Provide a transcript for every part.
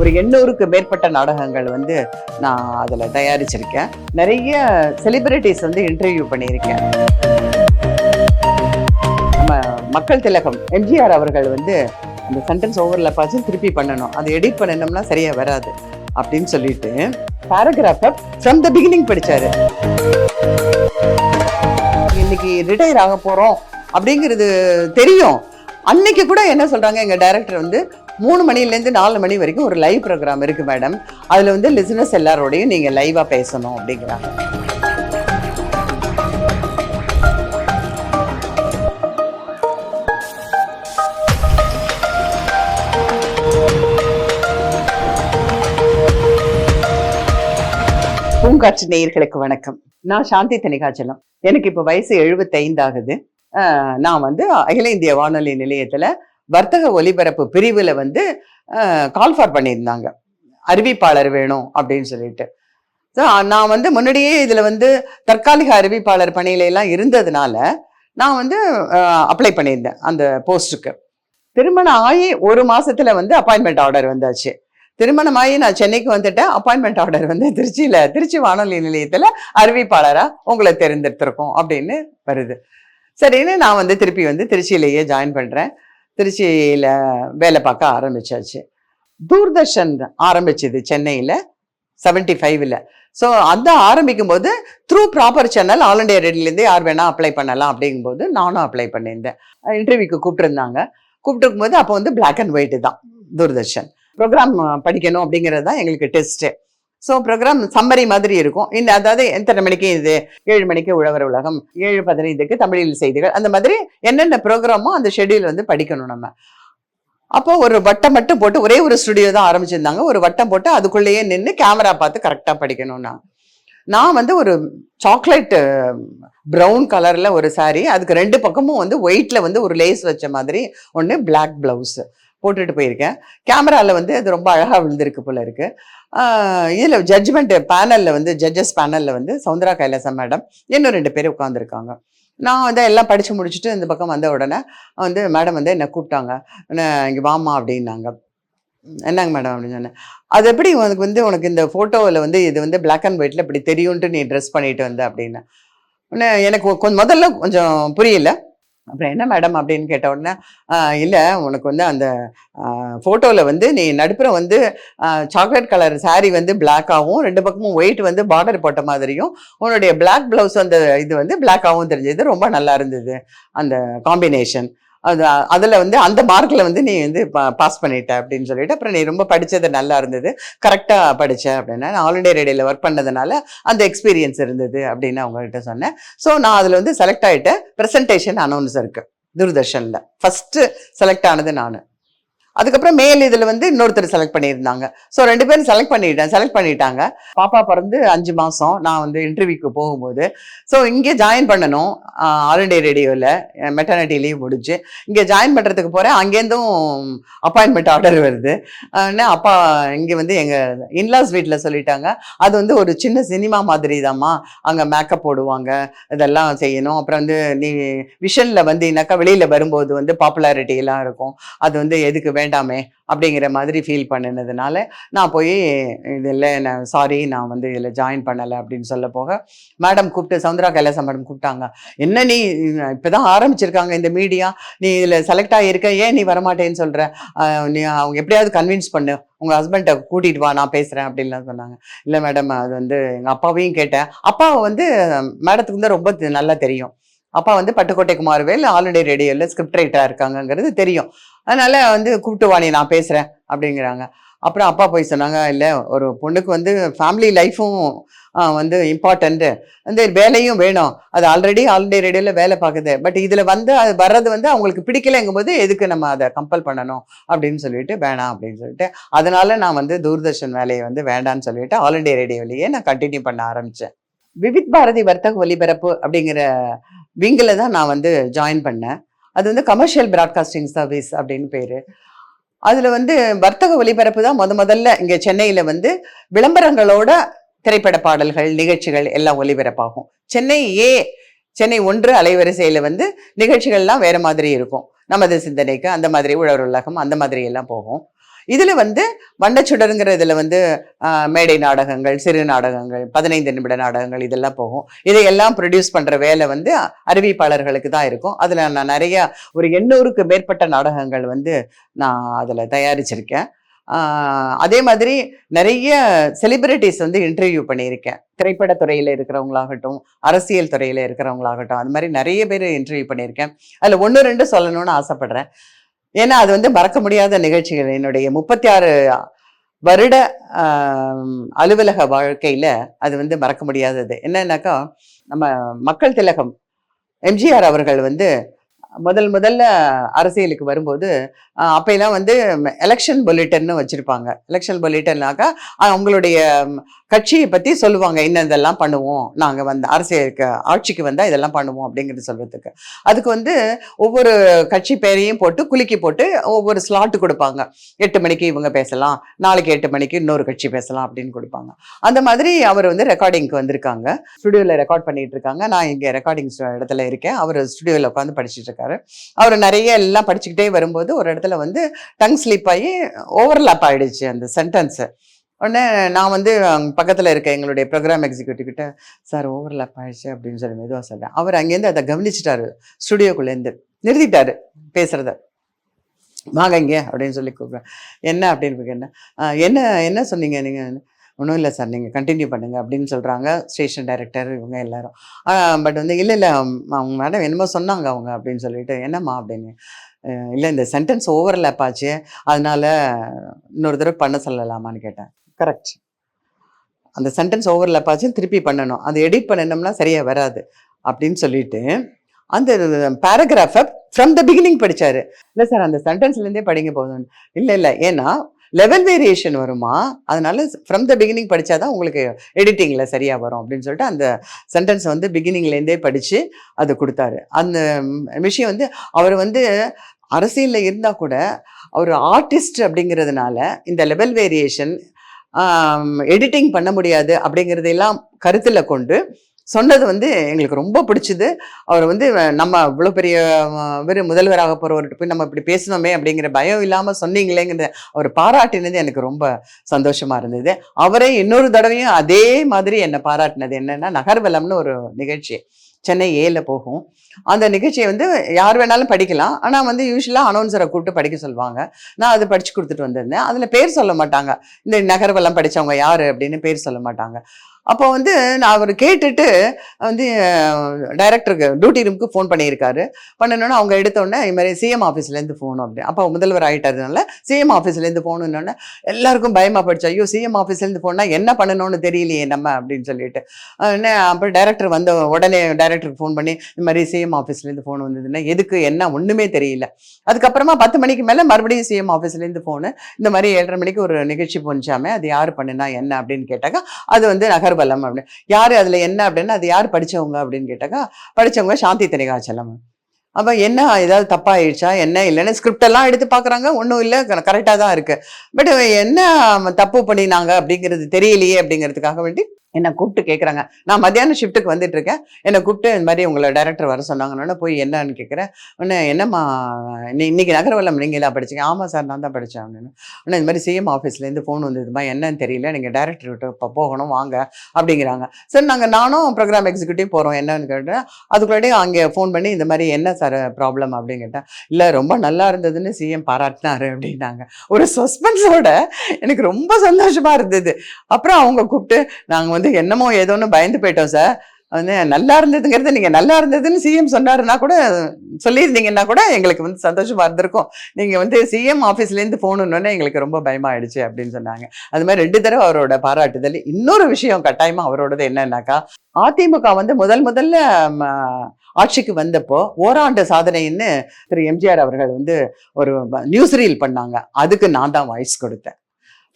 ஒரு எண்ணூறுக்கு மேற்பட்ட நாடகங்கள் வந்து நான் அதில் தயாரிச்சிருக்கேன். நிறைய செலிபிரிட்டிஸ் வந்து இன்டர்வியூ பண்ணியிருக்கேன். நம்ம மக்கள் திலகம் எம்ஜிஆர் அவர்கள் வந்து அந்த சென்டென்ஸ் ஓவரில் பார்த்து திருப்பி பண்ணணும். அது எடிட் பண்ணணும்னா சரியாக வராது அப்படின்னு சொல்லிட்டு பேராகிராஃபை ஃப்ரம் த பிகினிங் படிச்சாரு. இன்னைக்கு ரிட்டையர் ஆக போகிறோம் அப்படிங்கிறது தெரியும். அன்னைக்கு கூட என்ன சொல்கிறாங்க எங்கள் டைரக்டர் வந்து மூணு மணிலேருந்து நாலு மணி வரைக்கும் ஒரு லைவ் ப்ரோக்ராம் இருக்கு மேடம் அதுல வந்து லிசனர்ஸ் எல்லாரோடையும் நீங்க லைவாக பேசணும் அப்படிங்கிறாங்க. பூங்காற்று நேயர்களுக்கு வணக்கம். நான் சாந்தி தனிகாச்சலம் எனக்கு இப்போ வயசு 75 ஆகுது. நான் வந்து அகில இந்திய வானொலி நிலையத்தில் வர்த்தக ஒலிபரப்பு பிரிவில் வந்து கால் ஃபார் பண்ணியிருந்தாங்க. அறிவிப்பாளர் வேணும் அப்படின்னு சொல்லிட்டு. ஸோ நான் வந்து முன்னாடியே இதில் வந்து தற்காலிக அறிவிப்பாளர் பணியிலெல்லாம் இருந்ததுனால நான் வந்து அப்ளை பண்ணியிருந்தேன் அந்த போஸ்ட்டுக்கு திருமணம் ஆகி ஒரு மாதத்தில் வந்து அப்பாயின்மெண்ட் ஆர்டர் வந்தாச்சு. திருமணம் ஆகி நான் சென்னைக்கு வந்துட்டேன் அப்பாயின்மெண்ட் ஆர்டர் வந்து திருச்சியில் திருச்சி வானொலி நிலையத்தில் அறிவிப்பாளராக உங்களை தெரிந்தெடுத்திருக்கோம் அப்படின்னு வருது. சரின்னு நான் வந்து திருப்பி வந்து திருச்சியிலேயே ஜாயின் பண்ணுறேன் திருச்சியில் வேலை பார்க்க ஆரம்பிச்சாச்சு. தூர்தர்ஷன் ஆரம்பிச்சது சென்னையில் செவன்டி ஃபைவ்ல ஸோ அந்த ஆரம்பிக்கும் போது through proper channel All India ரேடியோலேருந்து யார் வேணால் அப்ளை பண்ணலாம் அப்படிங்கும்போது நானும் அப்ளை பண்ணியிருந்தேன். இன்டர்வியூக்கு கூப்பிட்டுருந்தாங்க. கூப்பிட்டுருக்கும் போது அப்போ வந்து பிளாக் அண்ட் ஒயிட் தான் தூர்தர்ஷன். ப்ரோக்ராம் படிக்கணும் அப்படிங்கிறது தான் எங்களுக்கு டெஸ்ட்டு ஸோ ப்ரோக்ராம் சம்மரி மாதிரி இருக்கும். இந்த அதாவது எத்தனை மணிக்கு இது? ஏழு மணிக்கு உழவர் உலகம் ஏழு பதினைந்துக்கு தமிழில் செய்திகள். அந்த மாதிரி என்னென்ன ப்ரோக்ராமோ அந்த ஷெட்யூல் வந்து படிக்கணும் நம்ம. அப்போ ஒரு வட்டம் மட்டும் போட்டு ஒரே ஒரு ஸ்டுடியோ தான் ஆரம்பிச்சிருந்தாங்க. ஒரு வட்டம் போட்டு அதுக்குள்ளேயே நின்று கேமரா பார்த்து கரெக்டாக படிக்கணும்னா நான். வந்து ஒரு சாக்லேட் ப்ரௌன் கலரில் ஒரு சாரீ அதுக்கு ரெண்டு பக்கமும் வந்து ஒயிட்டில் வந்து ஒரு லேஸ் வச்ச மாதிரி ஒன்று பிளாக் ப்ளவுஸு போட்டுட்டு போயிருக்கேன். கேமராவில் வந்து அது ரொம்ப அழகாக விழுந்திருக்கு போல இருக்குது இதில் ஜட்ஜ்மெண்ட் பேனலில் வந்து ஜட்ஜஸ் பேனலில் வந்து சவுந்தரா கைலாசம் மேடம் இன்னும் ரெண்டு பேர் உட்காந்துருக்காங்க நான் வந்து எல்லாம் படித்து முடிச்சுட்டு இந்த பக்கம் வந்த உடனே வந்து மேடம் வந்து என்னை கூப்பிட்டாங்க. என்ன இங்கே வாமா அப்படின்னாங்க. என்னங்க மேடம் அப்படின்னு சொன்னேன். அது எப்படி உனக்கு வந்து உனக்கு இந்த ஃபோட்டோவில் வந்து இது வந்து பிளாக் அண்ட் ஒயிட்டில் இப்படி தெரியும்ட்டு நீ ட்ரெஸ் பண்ணிட்டு வந்த? அப்படின்னு. உடனே எனக்கு கொஞ்சம் முதல்ல கொஞ்சம் புரியல. அப்புறம் என்ன மேடம் அப்படின்னு கேட்ட உடனே இல்லை உனக்கு வந்து அந்த ஃபோட்டோவில் வந்து நீ நடுப்புற வந்து சாக்லேட் கலர் சாரீ வந்து பிளாக்காகவும் ரெண்டு பக்கமும் ஒயிட் வந்து பார்டர் போட்ட மாதிரியும் உன்னுடைய பிளாக் ப்ளவுஸ் அந்த இது வந்து பிளாக்காகவும் தெரிஞ்சது ரொம்ப நல்லா இருந்தது. அந்த காம்பினேஷன் அது அதில் வந்து அந்த மார்க்கில் வந்து நீ வந்து பாஸ் பண்ணிட்ட அப்படின்னு சொல்லிட்டு அப்புறம் நீ ரொம்ப படித்தது நல்லா இருந்தது. கரெக்டாக படித்தேன் அப்படின்னா நான் ஆல் இண்டியா ரேடியோவில் ஒர்க் பண்ணதுனால அந்த எக்ஸ்பீரியன்ஸ் இருந்தது அப்படின்னு அவங்ககிட்ட சொன்னேன். ஸோ நான் அதில் வந்து செலக்ட் ஆகிட்டேன் ப்ரெசன்டேஷன் அனௌன்ஸ் இருக்குது தூர்தர்ஷனில். ஃபஸ்ட்டு செலக்ட் ஆனது நான். அதுக்கப்புறம் மேல் இதில் வந்து இன்னொருத்தர் செலக்ட் பண்ணியிருந்தாங்க. ஸோ ரெண்டு பேரும் செலக்ட் பண்ணிட்டேன் செலக்ட் பண்ணிட்டாங்க. பாப்பா பிறந்து அஞ்சு மாதம் நான் வந்து இன்டர்வியூக்கு போகும்போது. ஸோ இங்கே ஜாயின் பண்ணணும். ஆல் இண்டியா ரேடியோவில் மெட்டர்னிட்டி லீவ் முடிஞ்சு. இங்கே ஜாயின் பண்ணுறதுக்கு போகிறேன் அங்கேருந்தும் அப்பாயின்மெண்ட் ஆர்டர் வருது. அப்பா இங்கே வந்து எங்கள் இன்லாஸ் வீட்டில் சொல்லிட்டாங்க. அது வந்து ஒரு சின்ன சினிமா மாதிரி தாம்மா அங்கே மேக்கப் போடுவாங்க. இதெல்லாம் செய்யணும். அப்புறம் வந்து நீ விஷனில் வந்தீங்கன்னாக்கா வெளியில் வரும்போது வந்து பாப்புலாரிட்டி எல்லாம் இருக்கும். அது வந்து எதுக்கு வேண்டாமே அப்படிங்கிற மாதிரி ஃபீல் பண்ணினதுனால நான் போய் இதில் நான் சாரி நான் வந்து இதில் ஜாயின் பண்ணலை அப்படின்னு சொல்ல போக மேடம் கூப்பிட்டு சவுந்தரா கைலாசம் மேடம் கூப்பிட்டாங்க. என்ன நீ இப்போதான் ஆரம்பிச்சிருக்காங்க இந்த மீடியா நீ இதில் செலக்ட் ஆகியிருக்க ஏன் நீ வரமாட்டேன்னு சொல்கிற நீ அவங்க எப்படியாவது கன்வின்ஸ் பண்ணு. உங்கள் ஹஸ்பண்டை கூட்டிகிட்டு வா நான் பேசுகிறேன் அப்படின்லாம் சொன்னாங்க. இல்லை மேடம் அது வந்து எங்கள் அப்பாவையும் கேட்டேன். அப்பாவை வந்து மேடத்துக்கு வந்து ரொம்ப நல்லா தெரியும். அப்பா வந்து பட்டுக்கோட்டை குமார்வேல் ஆல்ரெடி ரேடியோவில் ஸ்கிரிப்ட் ரைட்டராக இருக்காங்கங்கிறது தெரியும். அதனால் வந்து கூப்பிட்டு வாணி நான் பேசுகிறேன் அப்படிங்கிறாங்க. அப்புறம் அப்பா போய் சொன்னாங்க இல்லை ஒரு பொண்ணுக்கு வந்து ஃபேமிலி லைஃப்பும் வந்து இம்பார்ட்டண்ட்டு அந்த வேலையும் வேணும். அது ஆல்ரெடி ஆல்ரெடி ரேடியோவில் வேலை பார்க்குது. பட் இதில் வந்து அது வர்றது வந்து அவங்களுக்கு பிடிக்கலைங்கும் போது எதுக்கு நம்ம அதை கம்பல் பண்ணணும்? அப்படின்னு சொல்லிட்டு வேணாம் அப்படின்னு சொல்லிட்டு. அதனால் நான் வந்து தூர்தர்ஷன் வேலையை வந்து வேண்டான்னு சொல்லிட்டு ஆல் இண்டியா நான் கண்டினியூ பண்ண ஆரம்பித்தேன் விவித் பாரதி வர்த்தக ஒலிபரப்பு அப்படிங்கிற விங்கில் தான் நான் வந்து ஜாயின் பண்ணேன். அது வந்து கமர்ஷியல் பிராட்காஸ்டிங் சர்வீஸ் அப்படின்னு பேர். அதில் வந்து வர்த்தக ஒலிபரப்பு தான் முத முதல்ல இங்கே சென்னையில் வந்து விளம்பரங்களோட திரைப்பட பாடல்கள் நிகழ்ச்சிகள் எல்லாம் ஒலிபரப்பாகும் சென்னை ஏ சென்னை ஒன்று அலைவரிசையில் வந்து நிகழ்ச்சிகள்லாம் வேறு மாதிரி இருக்கும். நமது சிந்தனைக்கு அந்த மாதிரி உழவர் உலகம் அந்த மாதிரி எல்லாம் போகும். இதில் வந்து வண்டச்சுடருங்கிற இதில் வந்து மேடை நாடகங்கள் சிறு நாடகங்கள் பதினைந்து நிமிட நாடகங்கள் இதெல்லாம் போகும். இதையெல்லாம் ப்ரொடியூஸ் பண்ணுற வேலை வந்து அறிவிப்பாளர்களுக்கு தான் இருக்கும். அதில் நான் நிறைய ஒரு எண்ணூறுக்கு மேற்பட்ட நாடகங்கள் வந்து நான் அதில் தயாரிச்சிருக்கேன். அதே மாதிரி நிறைய செலிபிரிட்டிஸ் வந்து இன்டர்வியூ பண்ணியிருக்கேன். திரைப்பட துறையில் இருக்கிறவங்களாகட்டும் அரசியல் துறையில் இருக்கிறவங்களாகட்டும் அது மாதிரி நிறைய பேர் இன்டர்வியூ பண்ணியிருக்கேன். அதில் ஒன்று ரெண்டு சொல்லணும்னு ஆசைப்படுறேன். ஏன்னா அது வந்து மறக்க முடியாத நிகழ்ச்சிகள். என்னுடைய முப்பத்தி ஆறு வருட அலுவலக வாழ்க்கையில் அது வந்து மறக்க முடியாதது. என்னன்னாக்கா நம்ம மக்கள் திலகம் எம்ஜிஆர் அவர்கள் வந்து முதல் முதல்ல அரசியலுக்கு வரும்போது ஆஹ், வந்து எலெக்ஷன் பொலிட்டன்னு வச்சுருப்பாங்க. எலெக்ஷன் பொலிட்டன்னாக்கா அவங்களுடைய கட்சியை பற்றி சொல்லுவாங்க. இன்ன இதெல்லாம் பண்ணுவோம். நாங்கள் வந்து அரசியலுக்கு ஆட்சிக்கு வந்தால் இதெல்லாம் பண்ணுவோம் அப்படிங்கிறது சொல்கிறதுக்கு அதுக்கு வந்து ஒவ்வொரு கட்சி பேரையும் போட்டு குலுக்கி போட்டு ஒவ்வொரு ஸ்லாட் கொடுப்பாங்க. எட்டு மணிக்கு இவங்க பேசலாம். நாளைக்கு எட்டு மணிக்கு இன்னொரு கட்சி பேசலாம் அப்படின்னு கொடுப்பாங்க. அந்த மாதிரி அவர் வந்து ரெக்கார்டிங்க்கு வந்திருக்காங்க. ஸ்டுடியோவில் ரெக்கார்ட் பண்ணிகிட்டு இருக்காங்க. நான் இங்கே ரெக்கார்டிங் இடத்துல இருக்கேன். அவர் ஸ்டுடியோவில் உட்காந்து படிச்சுட்டு இருக்காரு. அவர் நிறைய எல்லாம் படிச்சுக்கிட்டே வரும்போது ஒரு இடத்துல வந்து டங் ஸ்லிப் ஆகி ஓவர்லாப் ஆயிடுச்சு அந்த சென்டென்ஸு உடனே நான் வந்து பக்கத்தில் இருக்க எங்களுடைய ப்ரோக்ராம் எக்ஸிக்யூட்டிவ் கிட்ட சார் ஓவர்லாப் ஆயிடுச்சு அப்படின்னு சொல்லி மெதுவாக சொல்கிறேன் அவர் அங்கேருந்து அதை கவனிச்சிட்டாரு. ஸ்டுடியோக்குள்ளேருந்து நிறுத்திட்டாரு பேசுகிறத வாங்க இங்கே அப்படின்னு சொல்லி கூப்பிடுறேன். என்ன? அப்படின்னு என்ன என்ன என்ன சொன்னீங்க நீங்கள் ஒன்றும் இல்லை சார் நீங்கள் கண்டினியூ பண்ணுங்க அப்படின்னு சொல்கிறாங்க ஸ்டேஷன் டைரக்டர் இவங்க எல்லாரும். பட் வந்து இல்லை இல்லை அவங்க மேடம் என்னமோ சொன்னாங்க அவங்க அப்படின்னு சொல்லிட்டு என்னம்மா அப்படின்னு? இல்லை இந்த சென்டென்ஸ் ஓவர்லேப் ஆச்சு அதனால இன்னொரு தடவை பண்ண சொல்லலாமான்னு கேட்டேன். கரெக்ட் அந்த சென்டென்ஸ் ஓவர்லேப் ஆச்சு திருப்பி பண்ணணும். அது எடிட் பண்ணணும்னா சரியாக வராது அப்படின்னு சொல்லிட்டு அந்த பேராகிராஃபை ஃப்ரம் த பிகினிங் படித்தார் இல்லை சார் அந்த சென்டென்ஸ்லேருந்தே படிங்க போதும் இல்லை இல்லை ஏன்னா லெவல் வேரியேஷன் வருமா? அதனால ஃப்ரம் த பிகினிங் படிச்சாதான் உங்களுக்கு எடிட்டிங்கில் சரியாக வரும் அப்படின்னு சொல்லிட்டு அந்த சென்டென்ஸ் வந்து பிகினிங்லேருந்தே படித்து அது கொடுத்தாரு. அந்த விஷயம் வந்து அவர் வந்து அரசியலில் இருந்தால் கூட அவர் ஆர்டிஸ்ட் அப்படிங்கிறதுனால இந்த லெவல் வேரியேஷன் எடிட்டிங் பண்ண முடியாது அப்படிங்கிறதையெல்லாம் கருத்தில் கொண்டு சொன்னது வந்து எங்களுக்கு ரொம்ப பிடிச்சது. அவர் வந்து நம்ம இவ்வளோ பெரிய இவர் முதல்வராக போகிறவர்கிட்ட போய் நம்ம இப்படி பேசணுமே அப்படிங்கிற பயம் இல்லாமல் சொன்னீங்களேங்கிற அவர் பாராட்டினது எனக்கு ரொம்ப சந்தோஷமாக இருந்தது. அவரே இன்னொரு தடவையும் அதே மாதிரி என்னை பாராட்டினது என்னென்னா நகர்வலம்னு ஒரு நிகழ்ச்சி. சென்னை ஏல போகும். அந்த நிகழ்ச்சியை வந்து யார் வேணாலும் படிக்கலாம். ஆனால் வந்து யூஸ்வலாக அனௌன்சரை கூப்பிட்டு படிக்க சொல்லுவாங்க நான் அதை படித்து கொடுத்துட்டு வந்திருந்தேன். அதில் பேர் சொல்ல மாட்டாங்க. இந்த நகர்வலம் படிச்சவங்க யார் அப்படின்னு பேர் சொல்ல மாட்டாங்க. அப்போ வந்து நான் அவர் கேட்டுட்டு வந்து டைரக்டருக்கு டியூட்டி ரூமுக்கு ஃபோன் பண்ணியிருக்காரு. பண்ணணுன்னு அவங்க எடுத்தோடனே இது மாதிரி சிஎம் ஆஃபீஸ்லேருந்து ஃபோன் அப்படி அப்போ முதல்வர் ஆகிட்டதுனால சிஎம் ஆஃபீஸ்லேருந்து ஃபோனுன்னொன்னே எல்லாருக்கும் பயமாக படிச்சு ஐயோ சிஎம் ஆஃபீஸ்லேருந்து ஃபோன்னா என்ன பண்ணணும்னு தெரியலையே நம்ம அப்படின்னு சொல்லிட்டு. என்ன அப்புறம் டைரக்டர் வந்த உடனே டைரக்டருக்கு ஃபோன் பண்ணி இந்த மாதிரி சிஎம் ஆஃபீஸ்லேருந்து ஃபோன் வந்ததுன்னா எதுக்கு என்ன ஒன்றுமே தெரியல. அதுக்கப்புறமா பத்து மணிக்கு மேலே மறுபடியும் சிஎம் ஆஃபீஸ்லேருந்து ஃபோனு இந்த மாதிரி ஏழரை மணிக்கு ஒரு நிகழ்ச்சி போனிச்சாமே அது யார் பண்ணுனா என்ன அப்படின்னு கேட்டாக்கா அது வந்து நகர் நகர்வலம் அப்படின்னு. யார் அதில் என்ன அப்படின்னா அது யார் படிச்சவங்க அப்படின்னு கேட்டாக்கா படிச்சவங்க சாந்தி திணிகாச்சலம் அப்போ என்ன ஏதாவது தப்பாயிடுச்சா என்ன இல்லைன்னு ஸ்கிரிப்டெல்லாம் எடுத்து பார்க்குறாங்க ஒன்றும் இல்லை கரெக்டாக தான் இருக்கு. பட் என்ன தப்பு பண்ணினாங்க அப்படிங்கிறது தெரியலையே அப்படிங்கிறதுக்காக வேண்டி என்னை கூப்பிட்டு கேட்குறாங்க நான் மத்தியானம் ஷிஃப்ட்டுக்கு வந்துட்டு இருக்கேன் என்னை கூப்பிட்டு இந்த மாதிரி உங்களை டேரக்டர் வர சொன்னாங்கன்னு போய் என்னன்னு கேட்குறேன் உன்ன என்னம்மா நீ இன்னைக்கு நகரவல்லம் நீங்களா படிச்சீங்க. ஆமாம் சார் நான் தான் படித்தேன் அப்படின்னு. உடனே இந்த மாதிரி சிஎம் ஆஃபீஸ்லேருந்து ஃபோன் வந்ததுமா என்னன்னு தெரியல. நீங்கள் டேரக்டர் விட்டு இப்போ போகணும் வாங்க அப்படிங்கிறாங்க. சார் நாங்கள் நானும் ப்ரோக்ராம் எக்ஸிக்யூட்டிவ் போகிறோம் என்னன்னு கேட்டேன். அதுக்குள்ளாடி அங்கே ஃபோன் பண்ணி இந்த மாதிரி என்ன சார் ப்ராப்ளம் அப்படின்னு கேட்டேன். இல்லை ரொம்ப நல்லா இருந்ததுன்னு சிஎம் பாராட்டினாரு அப்படின்னாங்க. ஒரு சஸ்பென்ஸோட எனக்கு ரொம்ப சந்தோஷமாக இருந்தது. அப்புறம் அவங்க கூப்பிட்டு நாங்கள் வந்து என்னமோ ஏதோன்னு பயந்து போயிட்டோம் சார். வந்து நல்லா இருந்ததுங்கிறது நீங்கள் நல்லா இருந்ததுன்னு சிஎம் சொன்னாருன்னா கூட சொல்லியிருந்தீங்கன்னா கூட எங்களுக்கு வந்து சந்தோஷமாக இருந்திருக்கும். நீங்கள் வந்து சிஎம் ஆஃபீஸ்லேருந்து போகணுன்னே எங்களுக்கு ரொம்ப பயமாயிடுச்சு அப்படின்னு சொன்னாங்க. அது மாதிரி ரெண்டு தடவை அவரோட பாராட்டுதல். இன்னொரு விஷயம் கட்டாயமாக அவரோடது என்னன்னாக்கா அதிமுக வந்து முதல் முதல்ல ஆட்சிக்கு வந்தப்போ ஓராண்டு சாதனைன்னு திரு எம்ஜிஆர் அவர்கள் வந்து ஒரு நியூஸ் ரீல் பண்ணாங்க. அதுக்கு நான் தான் வாய்ஸ் கொடுத்தேன்.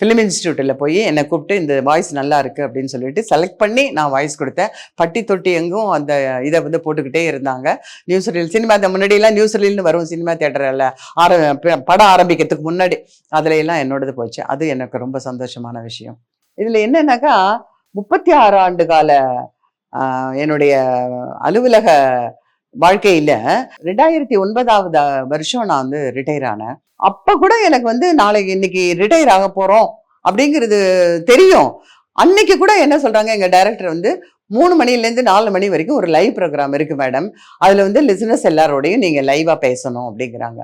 ஃபிலிம் இன்ஸ்டியூட்டில் போய் என்னை கூப்பிட்டு இந்த வாய்ஸ் நல்லா இருக்குது அப்படின்னு சொல்லிட்டு செலக்ட் பண்ணி நான் வாய்ஸ் கொடுத்தேன். பட்டி தொட்டி எங்கும் அந்த இதை வந்து போட்டுக்கிட்டே இருந்தாங்க. நியூஸ் ரீல் சினிமா அந்த முன்னாடியெல்லாம் நியூஸ் ரீல்னு வரும் சினிமா தேட்டரில் ஆர படம் ஆரம்பிக்கிறதுக்கு முன்னாடி அதுல எல்லாம் என்னோடது போச்சு. அது எனக்கு ரொம்ப சந்தோஷமான விஷயம். இதில் என்னன்னாக்கா முப்பத்தி ஆறு ஆண்டு கால என்னுடைய அலுவலக வாழ்க்கையில ரெண்டாயிரத்தி ஒன்பதாவது வருஷம் நான் வந்து ரிட்டையர் ஆனேன். அப்ப கூட எனக்கு வந்து நாளைக்கு இன்னைக்கு ரிட்டையர் ஆக போறோம் அப்படிங்கிறது தெரியும். அன்னைக்கு கூட என்ன சொல்றாங்க எங்க டைரக்டர் வந்து மூணு மணிலேருந்து நாலு மணி வரைக்கும் ஒரு லைவ் ப்ரோக்ராம் இருக்கு மேடம் அதுல வந்து லிசனஸ் எல்லாரோடையும் நீங்க லைவா பேசணும் அப்படிங்கிறாங்க.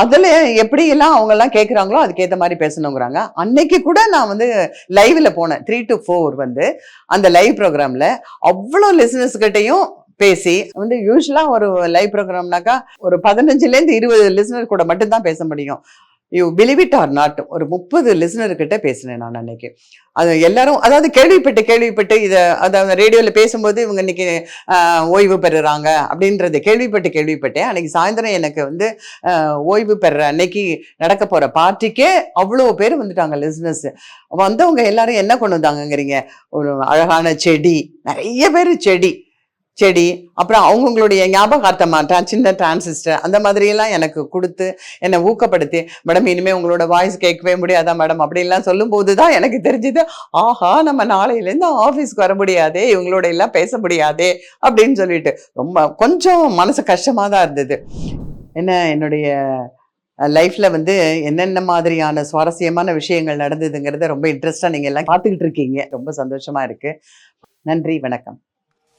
அதில் எப்படியெல்லாம் அவங்க எல்லாம் கேட்குறாங்களோ அதுக்கேற்ற மாதிரி பேசணுங்கிறாங்க. அன்னைக்கு கூட நான் வந்து லைவில் போனேன். த்ரீ டு ஃபோர் வந்து அந்த லைவ் ப்ரோக்ராமில் அவ்வளோ லிசனர்ஸ்கிட்டையும் பேசி வந்து யூஸ்வலாக ஒரு லைவ் ப்ரோக்ராம்னாக்கா ஒரு பதினஞ்சுலேருந்து இருபது லிசனர் கூட மட்டும்தான் பேச முடியும். You believe it or not ஒரு முப்பது லிசனர்கிட்ட பேசினேன் நான் அன்னைக்கு. அது எல்லாரும் அதாவது கேள்விப்பட்டு கேள்விப்பட்டு இதை அதாவது ரேடியோவில் பேசும்போது இவங்க இன்னைக்கு ஓய்வு பெறுறாங்க அப்படின்றது கேள்விப்பட்டு கேள்விப்பட்டேன். அன்னைக்கு சாயந்தரம் எனக்கு வந்து ஓய்வு பெறுற அன்னைக்கு நடக்க போகிற பார்ட்டிக்கே அவ்வளோ பேர் வந்துட்டாங்க லிஸ்னஸ் வந்தவங்க எல்லாரும் என்ன கொண்டு வந்தாங்கங்கிறீங்க? ஒரு அழகான செடி நிறைய பேர் செடி. செடி அப்புறம் அவங்கவுங்களுடைய ஞாபகார்த்தமா சின்ன டிரான்சிஸ்டர் அந்த மாதிரியெல்லாம் எனக்கு கொடுத்து என்னை ஊக்கப்படுத்தி மேடம் இனிமேல் உங்களோட வாய்ஸ் கேட்கவே முடியாதா மேடம்? அப்படின்லாம் சொல்லும்போது தான் எனக்கு தெரிஞ்சது ஆஹா நம்ம நாளையிலேருந்து ஆஃபீஸ்க்கு வர முடியாதே இவங்களோட எல்லாம் பேச முடியாதே அப்படின்னு சொல்லிட்டு ரொம்ப கொஞ்சம் மனசு கஷ்டமாக தான் இருந்தது. என்ன என்னுடைய லைஃப்பில் வந்து என்னென்ன மாதிரியான சுவாரஸ்யமான விஷயங்கள் நடந்ததுங்கிறத ரொம்ப இன்ட்ரெஸ்டாக நீங்கள் எல்லாம் பார்த்துக்கிட்டு இருக்கீங்க. ரொம்ப சந்தோஷமாக இருக்கு. நன்றி வணக்கம்.